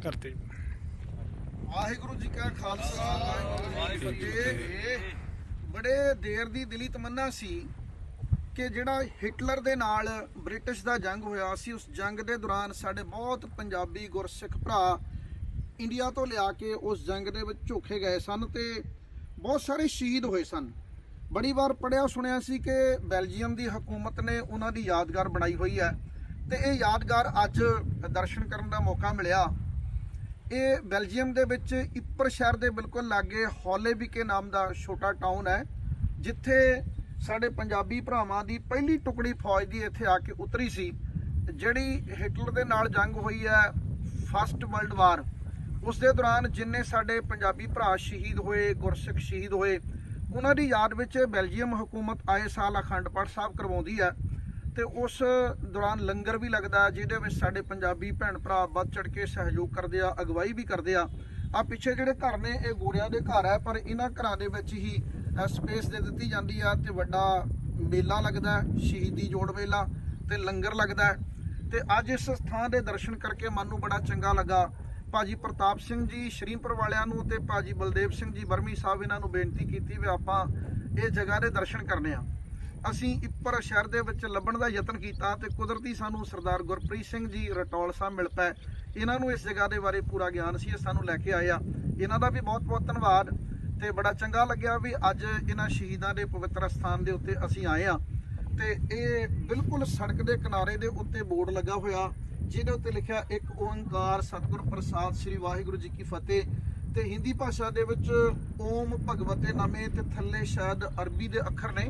ਕਰਤੇ ਵਾਹਿਗੁਰੂ ਜੀ ਕਾ ਖਾਲਸਾ ਵਾਹਿਗੁਰੂ ਜੀ ਕੀ ਫਤਿਹ। ਬੜੇ ਦੇਰ ਦੀ ਦਿਲੀ ਤਮੰਨਾ ਸੀ ਕਿ ਜਿਹੜਾ ਹਿਟਲਰ ਦੇ ਨਾਲ ਬ੍ਰਿਟਿਸ਼ ਦਾ ਜੰਗ ਹੋਇਆ ਸੀ ਉਸ ਜੰਗ ਦੇ ਦੌਰਾਨ ਸਾਡੇ ਬਹੁਤ ਪੰਜਾਬੀ ਗੁਰਸਿੱਖ ਭਰਾ ਇੰਡੀਆ ਤੋਂ ਲਿਆ ਕੇ ਉਸ ਜੰਗ ਦੇ ਵਿੱਚ ਝੋਕੇ ਗਏ ਸਨ ਤੇ ਬਹੁਤ ਸਾਰੇ ਸ਼ਹੀਦ ਹੋਏ ਸਨ। ਬੜੀ ਵਾਰ ਪੜਿਆ ਸੁਣਿਆ ਸੀ ਕਿ ਬੈਲਜੀਅਮ ਦੀ ਹਕੂਮਤ ਨੇ ਉਹਨਾਂ ਦੀ ਯਾਦਗਾਰ ਬਣਾਈ ਹੋਈ ਹੈ ਤੇ ਇਹ ਯਾਦਗਾਰ ਅੱਜ ਦਰਸ਼ਨ ਕਰਨ ਦਾ ਮੌਕਾ ਮਿਲਿਆ। ਇਹ ਬੈਲਜੀਅਮ ਦੇ ਵਿੱਚ ਇਪਰ ਸ਼ਹਿਰ ਦੇ ਬਿਲਕੁਲ ਲਾਗੇ ਹੌਲੇਬੀਕੇ ਨਾਮ ਦਾ ਛੋਟਾ ਟਾਊਨ ਹੈ, ਜਿੱਥੇ ਸਾਡੇ ਪੰਜਾਬੀ ਭਰਾਵਾਂ ਦੀ ਪਹਿਲੀ ਟੁਕੜੀ ਫੌਜ ਦੀ ਇੱਥੇ ਆ ਕੇ ਉਤਰੀ ਸੀ, ਜਿਹੜੀ ਹਿਟਲਰ ਦੇ ਨਾਲ ਜੰਗ ਹੋਈ ਹੈ ਫਸਟ ਵਰਲਡ ਵਾਰ ਉਸ ਦੇ ਦੌਰਾਨ ਜਿੰਨੇ ਸਾਡੇ ਪੰਜਾਬੀ ਭਰਾ ਸ਼ਹੀਦ ਹੋਏ, ਗੁਰਸਿੱਖ ਸ਼ਹੀਦ ਹੋਏ, ਉਹਨਾਂ ਦੀ ਯਾਦ ਵਿੱਚ ਬੈਲਜੀਅਮ ਹਕੂਮਤ ਆਏ ਸਾਲ ਅਖੰਡ ਪਾਠ ਸਾਹਿਬ ਕਰਵਾਉਂਦੀ ਹੈ। ਤੇ ਉਸ ਦੌਰਾਨ ਲੰਗਰ ਵੀ ਲੱਗਦਾ, ਜਿਹਦੇ ਵਿੱਚ ਸਾਡੇ ਪੰਜਾਬੀ ਭੈਣ ਭਰਾ ਵੱਧ ਚੜ ਕੇ ਸਹਿਯੋਗ ਕਰਦੇ ਆ, ਅਗਵਾਈ ਵੀ ਕਰਦੇ ਆ। ਆ ਪਿੱਛੇ ਜਿਹੜੇ ਘਰ ਨੇ, ਇਹ ਗੋਰਿਆਂ ਦੇ ਘਰ ਹੈ, ਪਰ ਇਹਨਾਂ ਘਰਾਂ ਦੇ ਵਿੱਚ ਹੀ ਸਪੇਸ ਦੇ ਦਿੱਤੀ ਜਾਂਦੀ ਆ ਤੇ ਵੱਡਾ ਮੇਲਾ ਲੱਗਦਾ ਸ਼ਹੀਦੀ ਜੋੜ ਮੇਲਾ ਤੇ ਲੰਗਰ ਲੱਗਦਾ ਹੈ। ਤੇ ਅੱਜ ਇਸ ਸਥਾਨ ਦੇ ਦਰਸ਼ਨ ਕਰਕੇ ਮਨ ਨੂੰ ਬੜਾ ਚੰਗਾ ਲੱਗਾ। ਭਾਜੀ ਪ੍ਰਤਾਪ ਸਿੰਘ ਜੀ, ਸ਼੍ਰੀਪੁਰ ਵਾਲਿਆਂ ਨੂੰ ਤੇ ਭਾਜੀ ਬਲਦੇਵ ਸਿੰਘ ਜੀ ਬਰਮੀ ਸਾਹਿਬ ਇਹਨਾਂ ਨੂੰ ਬੇਨਤੀ ਕੀਤੀ ਵੀ ਆਪਾਂ ਇਹ ਜਗ੍ਹਾ ਦੇ ਦਰਸ਼ਨ ਕਰਨੇ ਆ। ਅਸੀਂ ਇੱਪਰ ਸ਼ਹਿਰ ਦੇ ਵਿੱਚ ਲੱਭਣ ਦਾ ਯਤਨ ਕੀਤਾ ਤੇ ਕੁਦਰਤੀ ਸਾਨੂੰ ਸਰਦਾਰ ਗੁਰਪ੍ਰੀਤ ਸਿੰਘ ਜੀ ਰਟੌਲ ਸਾਹਿਬ ਮਿਲ ਪਏ ਇਹਨਾਂ ਨੂੰ ਇਸ ਜਗ੍ਹਾ ਦੇ ਬਾਰੇ ਪੂਰਾ ਗਿਆਨ ਸੀ, ਇਹ ਸਾਨੂੰ ਲੈ ਕੇ ਆਇਆ। ਇਹਨਾਂ ਦਾ ਵੀ ਬਹੁਤ ਬਹੁਤ ਧੰਨਵਾਦ ਤੇ ਬੜਾ ਚੰਗਾ ਲੱਗਿਆ ਵੀ ਅੱਜ ਇਹਨਾਂ ਸ਼ਹੀਦਾਂ ਦੇ ਪਵਿੱਤਰ ਸਥਾਨ ਦੇ ਉੱਤੇ ਅਸੀਂ ਆਏ ਆ ਤੇ ਇਹ ਬਿਲਕੁਲ ਸੜਕ ਦੇ ਕਿਨਾਰੇ ਦੇ ਉੱਤੇ ਬੋਰਡ ਲੱਗਾ ਹੋਇਆ, ਜਿਹਦੇ ਉੱਤੇ ਲਿਖਿਆ ਇੱਕ ਓੰਕਾਰ ਸਤਿਗੁਰ ਪ੍ਰਸਾਦ ਸ੍ਰੀ ਵਾਹਿਗੁਰੂ ਜੀ ਕੀ ਫਤਿਹ। ਤੇ ਹਿੰਦੀ ਭਾਸ਼ਾ ਦੇ ਵਿੱਚ ਓਮ ਭਗਵਤੇ ਨਾਮੇ ਤੇ ਥੱਲੇ ਸ਼ਾਇਦ ਅਰਬੀ ਦੇ ਅੱਖਰ ਨੇ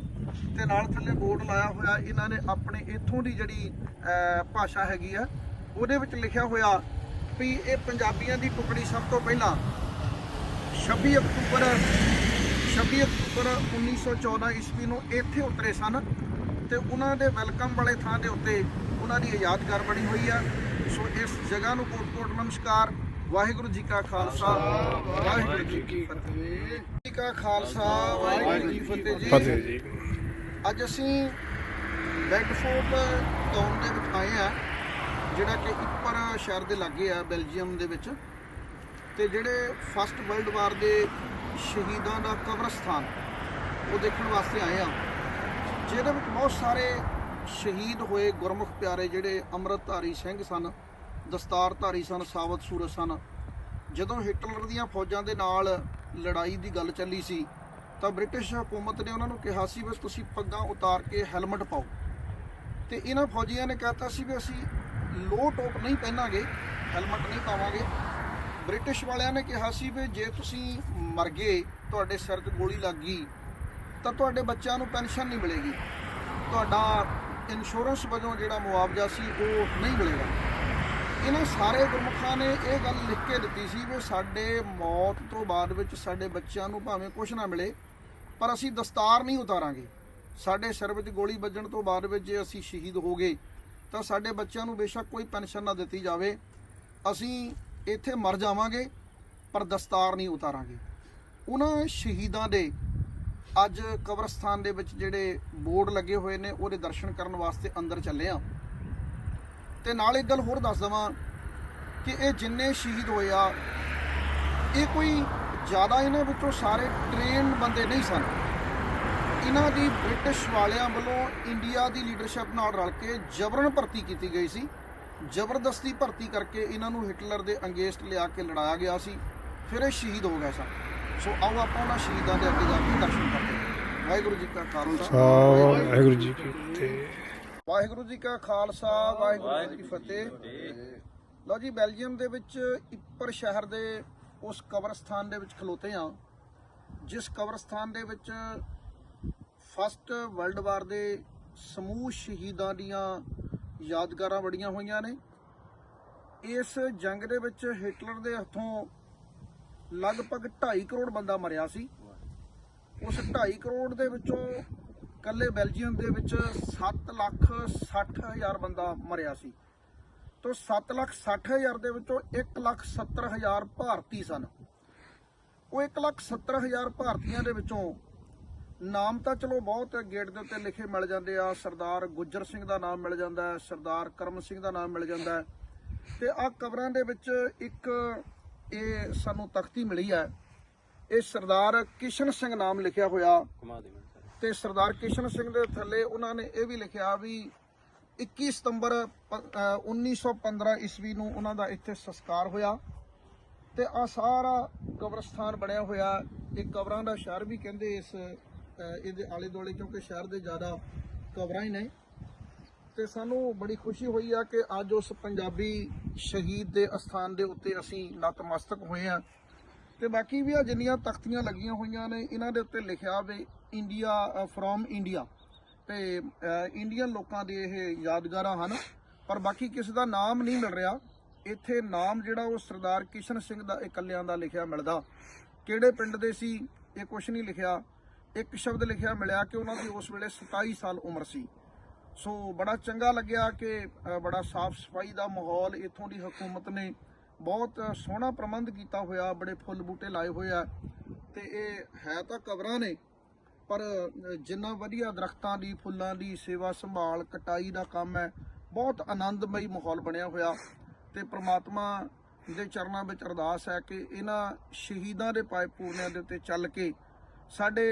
ਤੇ ਨਾਲ ਥੱਲੇ ਬੋਰਡ ਲਾਇਆ ਹੋਇਆ ਇਹਨਾਂ ਨੇ ਆਪਣੇ ਇੱਥੋਂ ਦੀ ਜਿਹੜੀ ਭਾਸ਼ਾ ਹੈਗੀ ਆ, ਉਹਦੇ ਵਿੱਚ ਲਿਖਿਆ ਹੋਇਆ ਵੀ ਇਹ ਪੰਜਾਬੀਆਂ ਦੀ ਟੁਕੜੀ ਸਭ ਤੋਂ ਪਹਿਲਾਂ 26 ਅਕਤੂਬਰ 26 ਅਕਤੂਬਰ 1914 ਈਸਵੀ ਨੂੰ ਇੱਥੇ ਉਤਰੇ ਸਨ ਤੇ ਉਹਨਾਂ ਦੇ ਵੈਲਕਮ ਵਾਲੇ ਥਾਂ ਦੇ ਉੱਤੇ ਉਹਨਾਂ ਦੀ ਯਾਦਗਾਰ ਬਣੀ ਹੋਈ ਆ। ਸੋ ਇਸ ਜਗ੍ਹਾ ਨੂੰ ਕੋਟਕੋਟ ਨਮਸਕਾਰ। ਵਾਹਿਗੁਰੂ ਜੀ ਕਾ ਖਾਲਸਾ ਵਾਹਿਗੁਰੂ ਜੀ ਕੀ ਫਤਿਹ। ਜੀ ਕਾ ਖਾਲਸਾ ਵਾਹਿਗੁਰੂ ਜੀ ਕੀ ਫਤਿਹ ਜੀ। ਅੱਜ ਅਸੀਂ ਬੈਡਫੋਰਡ ਟਾਊਨ ਦੇ ਵਿੱਚ ਆਏ ਆ ਜਿਹੜਾ ਕਿ ਇੱਪਰ ਸ਼ਹਿਰ ਦੇ ਲਾਗੇ ਆ ਬੈਲਜੀਅਮ ਦੇ ਵਿੱਚ। ਤੇ ਜਿਹੜੇ ਫਸਟ ਵਰਲਡ ਵਾਰ ਦੇ ਸ਼ਹੀਦਾਂ ਦਾ ਕਬਰਸਤਾਨ ਉਹ ਦੇਖਣ ਵਾਸਤੇ ਆਏ ਆ ਜਿਹਦੇ ਵਿੱਚ ਬਹੁਤ ਸਾਰੇ ਸ਼ਹੀਦ ਹੋਏ ਗੁਰਮੁਖ ਪਿਆਰੇ ਜਿਹੜੇ ਅੰਮ੍ਰਿਤਧਾਰੀ ਸਿੰਘ ਸਨ ਦਸਤਾਰਧਾਰੀ ਸਨ ਸਾਵਤ ਸੂਰਜ ਸਨ। ਜਦੋਂ ਹਿਟਲਰ ਦੀਆਂ ਫੌਜਾਂ ਦੇ ਨਾਲ ਲੜਾਈ ਦੀ ਗੱਲ ਚੱਲੀ ਸੀ, ਤਾਂ ਬ੍ਰਿਟਿਸ਼ ਹਕੂਮਤ ਨੇ ਉਹਨਾਂ ਨੂੰ ਕਿਹਾ ਸੀ ਬਸ ਤੁਸੀਂ ਪੱਗਾਂ ਉਤਾਰ ਕੇ ਹੈਲਮਟ ਪਾਓ। ਤੇ ਇਹਨਾਂ ਫੌਜੀਆਂ ਨੇ ਕਹਿਤਾ ਸੀ ਵੀ ਅਸੀਂ ਲੋ ਟੋਪ ਨਹੀਂ ਪਹਿਨਾਂਗੇ, ਹੈਲਮਟ ਨਹੀਂ ਪਾਵਾਂਗੇ। ਬ੍ਰਿਟਿਸ਼ ਵਾਲਿਆਂ ਨੇ ਕਿਹਾ ਸੀ ਵੀ ਜੇ ਤੁਸੀਂ ਮਰ ਗਏ, ਤੁਹਾਡੇ ਸਿਰ ਤੇ ਗੋਲੀ ਲੱਗ ਗਈ, ਤਾਂ ਤੁਹਾਡੇ ਬੱਚਿਆਂ ਨੂੰ ਪੈਨਸ਼ਨ ਨਹੀਂ ਮਿਲੇਗੀ। ਤੁਹਾਡਾ ਇੰਸ਼ੋਰੈਂਸ ਵਜੋਂ ਜਿਹੜਾ ਮੁਆਵਜ਼ਾ ਸੀ, ਉਹ ਨਹੀਂ ਮਿਲੇਗਾ। ਇਹਨਾਂ ਸਾਰੇ ਗੁਰਮੁਖਾਂ ਨੇ ਇਹ ਗੱਲ ਲਿਖ ਕੇ ਦਿੱਤੀ ਸੀ ਵੀ ਸਾਡੇ ਮੌਤ ਤੋਂ ਬਾਅਦ ਵਿੱਚ ਸਾਡੇ ਬੱਚਿਆਂ ਨੂੰ ਭਾਵੇਂ ਕੁਝ ਨਾ ਮਿਲੇ, ਪਰ ਅਸੀਂ ਦਸਤਾਰ ਨਹੀਂ ਉਤਾਰਾਂਗੇ। ਸਾਡੇ ਸਿਰ ਵਿੱਚ ਗੋਲੀ ਵੱਜਣ ਤੋਂ ਬਾਅਦ ਵਿੱਚ ਜੇ ਅਸੀਂ ਸ਼ਹੀਦ ਹੋ ਗਏ, ਤਾਂ ਸਾਡੇ ਬੱਚਿਆਂ ਨੂੰ ਬੇਸ਼ੱਕ ਕੋਈ ਪੈਨਸ਼ਨ ਨਾ ਦਿੱਤੀ ਜਾਵੇ। ਅਸੀਂ ਇੱਥੇ ਮਰ ਜਾਵਾਂਗੇ, ਪਰ ਦਸਤਾਰ ਨਹੀਂ ਉਤਾਰਾਂਗੇ। ਉਹਨਾਂ ਸ਼ਹੀਦਾਂ ਦੇ ਅੱਜ ਕਬਰਸਤਾਨ ਦੇ ਵਿੱਚ ਜਿਹੜੇ ਬੋਰਡ ਲੱਗੇ ਹੋਏ ਨੇ, ਉਹਦੇ ਦਰਸ਼ਨ ਕਰਨ ਵਾਸਤੇ ਅੰਦਰ ਚੱਲੇ ਆ। ਤੇ ਨਾਲ ਇੱਕ ਗੱਲ ਹੋਰ ਦੱਸ ਦਵਾਂ ਕਿ ਇਹ ਜਿੰਨੇ ਸ਼ਹੀਦ ਹੋਏ ਆ, ਇਹ ਕੋਈ ਜ਼ਿਆਦਾ ਇਹਨਾਂ ਵਿੱਚੋਂ ਸਾਰੇ ਟ੍ਰੇਨ ਬੰਦੇ ਨਹੀਂ ਸਨ। ਇਹਨਾਂ ਦੀ ਬ੍ਰਿਟਿਸ਼ ਵਾਲਿਆਂ ਵੱਲੋਂ ਇੰਡੀਆ ਦੀ ਲੀਡਰਸ਼ਿਪ ਨਾਲ ਰਲ ਕੇ ਜਬਰਨ ਭਰਤੀ ਕੀਤੀ ਗਈ ਸੀ। ਜ਼ਬਰਦਸਤੀ ਭਰਤੀ ਕਰਕੇ ਇਹਨਾਂ ਨੂੰ ਹਿਟਲਰ ਦੇ ਅੰਗੇਸਟ ਲਿਆ ਕੇ ਲੜਾਇਆ ਗਿਆ ਸੀ। ਫਿਰ ਇਹ ਸ਼ਹੀਦ ਹੋ ਗਏ ਸਨ। ਸੋ ਆਓ ਆਪਾਂ ਉਹਨਾਂ ਸ਼ਹੀਦਾਂ ਦੇ ਅੱਗੇ ਜਾ ਕੇ ਦਰਸ਼ਨ ਕਰਦੇ ਹਾਂ। ਵਾਹਿਗੁਰੂ ਜੀ ਕਾ ਖਾਲਸਾ। ਵਾਹਿਗੁਰੂ ਜੀ ਕੀ ਫਤਿਹ। ਵਾਹਿਗੁਰੂ ਜੀ ਕਾ ਖਾਲਸਾ, ਵਾਹਿਗੁਰੂ ਜੀ ਕੀ ਫਤਿਹ। ਲਓ ਜੀ, ਬੈਲਜੀਅਮ ਦੇ ਵਿੱਚ ਇੱਪਰ ਸ਼ਹਿਰ ਦੇ ਉਸ ਕਬਰਸਤਾਨ ਦੇ ਵਿੱਚ ਖਲੋਤੇ ਆ ਜਿਸ ਕਬਰਸਤਾਨ ਦੇ ਵਿੱਚ ਫਸਟ ਵਰਲਡ ਵਾਰ ਦੇ ਸਮੂਹ ਸ਼ਹੀਦਾਂ ਦੀਆਂ ਯਾਦਗਾਰਾਂ ਬੜੀਆਂ ਹੋਈਆਂ ਨੇ। ਇਸ ਜੰਗ ਦੇ ਵਿੱਚ ਹਿਟਲਰ ਦੇ ਹੱਥੋਂ ਲਗਭਗ 2.5 ਕਰੋੜ ਬੰਦਾ ਮਰਿਆ ਸੀ। ਉਸ 2.5 ਕਰੋੜ ਦੇ ਵਿੱਚੋਂ ਕੱਲੇ ਬੈਲਜੀਅਮ ਦੇ ਵਿੱਚ 7 ਲੱਖ 60 ਹਜ਼ਾਰ ਬੰਦਾ ਮਰਿਆ ਸੀ। ਤੋਂ 7 ਲੱਖ 60 ਹਜ਼ਾਰ ਦੇ ਵਿੱਚੋਂ 1 ਲੱਖ 70 ਹਜ਼ਾਰ ਭਾਰਤੀ ਸਨ। ਉਹ 1 ਲੱਖ 70 ਹਜ਼ਾਰ ਭਾਰਤੀਆਂ ਦੇ ਵਿੱਚੋਂ ਨਾਮ ਤਾਂ ਚਲੋ ਬਹੁਤ ਗੇਟ ਦੇ ਉੱਤੇ ਲਿਖੇ ਮਿਲ ਜਾਂਦੇ ਆ। ਸਰਦਾਰ ਗੁੱਜਰ ਸਿੰਘ ਦਾ ਨਾਮ ਮਿਲ ਜਾਂਦਾ ਹੈ, ਸਰਦਾਰ ਕਰਮ ਸਿੰਘ ਦਾ ਨਾਮ ਮਿਲ ਜਾਂਦਾ ਹੈ। ਤੇ ਆ ਕਬਰਾਂ ਦੇ ਵਿੱਚ ਇੱਕ ਇਹ ਸਾਨੂੰ ਤਖਤੀ ਮਿਲੀ ਹੈ। ਇਹ ਸਰਦਾਰ ਕਿਸ਼ਨ ਸਿੰਘ ਨਾਮ ਲਿਖਿਆ ਹੋਇਆ। ਤੇ ਸਰਦਾਰ ਕਿਸ਼ਨ ਸਿੰਘ ਦੇ ਥੱਲੇ ਉਹਨਾਂ ਨੇ ਇਹ ਵੀ ਲਿਖਿਆ ਵੀ 21 ਸਤੰਬਰ ਪ- ਅਹ 1915 ਈਸਵੀ ਨੂੰ ਉਹਨਾਂ ਦਾ ਇੱਥੇ ਸੰਸਕਾਰ ਹੋਇਆ ਤੇ ਆ ਸਾਰਾ ਕਬਰਸਤਾਨ ਬਣਿਆ ਹੋਇਆ। ਇਹ ਕਬਰਾਂ ਦਾ ਸ਼ਹਿਰ ਵੀ ਕਹਿੰਦੇ ਇਸ ਇਹਦੇ ਆਲੇ ਦੁਆਲੇ ਕਿਉਂਕਿ ਸ਼ਹਿਰ ਦੇ ਜ਼ਿਆਦਾ ਕਬਰਾਂ ਹੀ ਨੇ। ਤੇ ਸਾਨੂੰ ਬੜੀ ਖੁਸ਼ੀ ਹੋਈ ਆ ਕਿ ਅੱਜ ਉਸ ਪੰਜਾਬੀ ਸ਼ਹੀਦ ਦੇ ਅਸਥਾਨ ਦੇ ਉੱਤੇ ਅਸੀਂ ਨਤਮਸਤਕ ਹੋਏ ਆ। ਤੇ ਬਾਕੀ ਵੀ ਆ ਜਿੰਨੀਆਂ ਤਖਤੀਆਂ ਲੱਗੀਆਂ ਹੋਈਆਂ ਨੇ, ਇਹਨਾਂ ਦੇ ਉੱਤੇ ਲਿਖਿਆ ਵੀ ਇੰਡੀਆ ਫਰੋਮ ਇੰਡੀਆ ਤੇ ਇੰਡੀਅਨ ਲੋਕਾਂ ਦੇ ਇਹ ਯਾਦਗਾਰਾਂ ਹਨ, ਪਰ ਬਾਕੀ ਕਿਸੇ ਦਾ ਨਾਮ ਨਹੀਂ ਮਿਲ ਰਿਹਾ। ਇੱਥੇ ਨਾਮ ਜਿਹੜਾ ਉਹ ਸਰਦਾਰ ਕਿਸ਼ਨ ਸਿੰਘ ਦਾ ਇਕੱਲਿਆਂ ਦਾ ਲਿਖਿਆ ਮਿਲਦਾ। ਕਿਹੜੇ ਪਿੰਡ ਦੇ ਸੀ, ਇਹ ਕੁਝ ਨਹੀਂ ਲਿਖਿਆ। ਇੱਕ ਸ਼ਬਦ ਲਿਖਿਆ ਮਿਲਿਆ ਕਿ ਉਹਨਾਂ ਦੀ ਉਸ ਵੇਲੇ 27 ਸਾਲ ਉਮਰ ਸੀ। ਸੋ ਬੜਾ ਚੰਗਾ ਲੱਗਿਆ ਕਿ ਬੜਾ ਸਾਫ਼ ਸਫ਼ਾਈ ਦਾ ਮਾਹੌਲ ਇੱਥੋਂ ਦੀ ਹਕੂਮਤ ਨੇ ਬਹੁਤ ਸੋਹਣਾ ਪ੍ਰਬੰਧ ਕੀਤਾ ਹੋਇਆ, ਬੜੇ ਫੁੱਲ ਬੂਟੇ ਲਾਏ ਹੋਏ ਆ। ਤੇ ਇਹ ਹੈ ਤਾਂ ਕਬਰਾਂ ਨੇ ਪਰ ਜਿੰਨਾ ਵਧੀਆ ਦਰਖਤਾਂ ਦੀ, ਫੁੱਲਾਂ ਦੀ ਸੇਵਾ ਸੰਭਾਲ, ਕਟਾਈ ਦਾ ਕੰਮ ਹੈ, ਬਹੁਤ ਆਨੰਦਮਈ ਮਾਹੌਲ ਬਣਿਆ ਹੋਇਆ। ਤੇ ਪ੍ਰਮਾਤਮਾ ਦੇ ਚਰਨਾਂ ਵਿੱਚ ਅਰਦਾਸ ਹੈ ਕਿ ਇਹਨਾਂ ਸ਼ਹੀਦਾਂ ਦੇ ਪਾਏ ਪੂਰਨਿਆਂ ਦੇ ਉੱਤੇ ਚੱਲ ਕੇ ਸਾਡੇ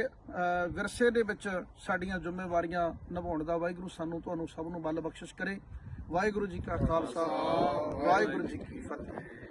ਵਿਰਸੇ ਦੇ ਵਿੱਚ ਸਾਡੀਆਂ ਜ਼ਿੰਮੇਵਾਰੀਆਂ ਨਿਭਾਉਣ ਦਾ ਵਾਹਿਗੁਰੂ ਸਾਨੂੰ ਤੁਹਾਨੂੰ ਸਭ ਨੂੰ ਬਲ ਬਖਸ਼ਿਸ਼ ਕਰੇ। ਵਾਹਿਗੁਰੂ ਜੀ ਕਾ ਖਾਲਸਾ, ਵਾਹਿਗੁਰੂ ਜੀ ਕੀ ਫਤਿਹ।